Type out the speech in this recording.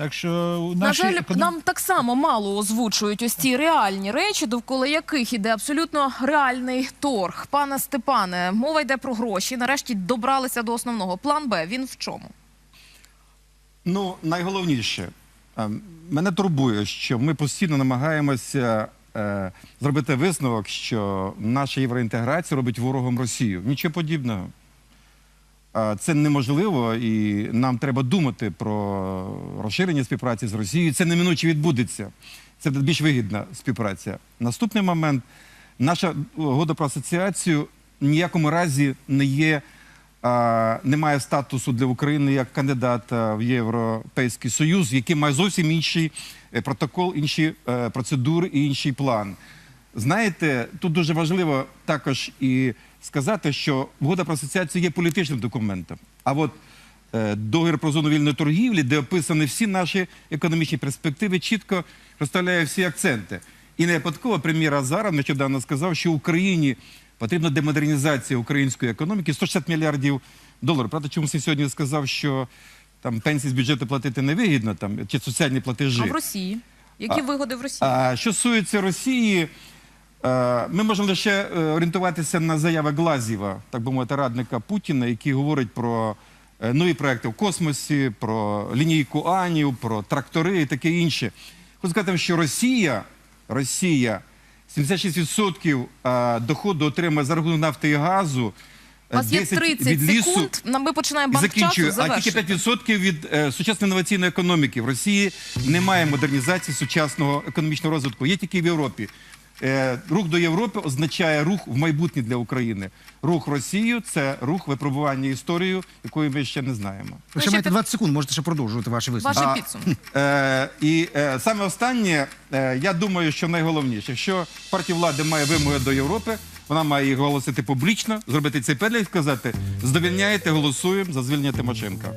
Так що На жаль, економ- нам так само мало озвучують ось ці реальні речі, довкола яких іде абсолютно реальний торг. Пане Степане, мова йде про гроші. Нарешті добралися до основного. План Б. Він в чому? Ну, найголовніше, е, мене турбує, що ми постійно намагаємося е, зробити висновок, що наша євроінтеграція робить ворогом Росію. Нічого подібного. Це неможливо, і нам треба думати про розширення співпраці з Росією. Це неминуче відбудеться. Це більш вигідна співпраця. Наступний момент: наша угода про асоціацію ніякому разі не є. а, Немає статусу для України як кандидата в Європейський Союз, який має зовсім інший е, протокол, інші е, процедури і інший план. Знаєте, тут дуже важливо також і сказати, що угода про асоціацію є політичним документом. А от е, договір про зону вільної торгівлі, де описані всі наші економічні перспективи, чітко розставляє всі акценти. І не випадково прем'єр Азаров нещодавно сказав, що Україні потрібна демодернізація української економіки 160 мільярдів доларів. Правда, чомусь він сьогодні сказав, що там пенсії з бюджету платити невигідно, там чи соціальні платежі. А в Росії? Які вигоди в Росії? А, що стосується Росії, ми можемо лише е, орієнтуватися на заяви Глазєва, так би мовити, радника Путіна, який говорить про е, нові проекти в космосі, про лінійку Анів, про трактори і таке інше. Хочу сказати, що Росія, Росія 76% е, доходу отримує за рахунок нафти і газу. У вас є 10 30 від лісу, секунд. Ми починаємо банк закінчую. часу. А тільки Завершуйте. 5% від е, сучасної інноваційної економіки. В Росії немає модернізації сучасного економічного розвитку. Є тільки в Європі. Е, рух до Європи означає рух в майбутнє для України. Рух Росію це рух випробування історією, якої ми ще не знаємо. Ви ще ще маєте під- 20 секунд, можете ще продовжувати ваші висновки. Ваші підсумки. Е, і е, саме останнє, е, я думаю, що найголовніше, якщо партія влади має вимоги до Європи, вона має їх оголосити публічно, зробити цей перелік і сказати: здовільняєте, голосуємо за звільнення Тимошенка.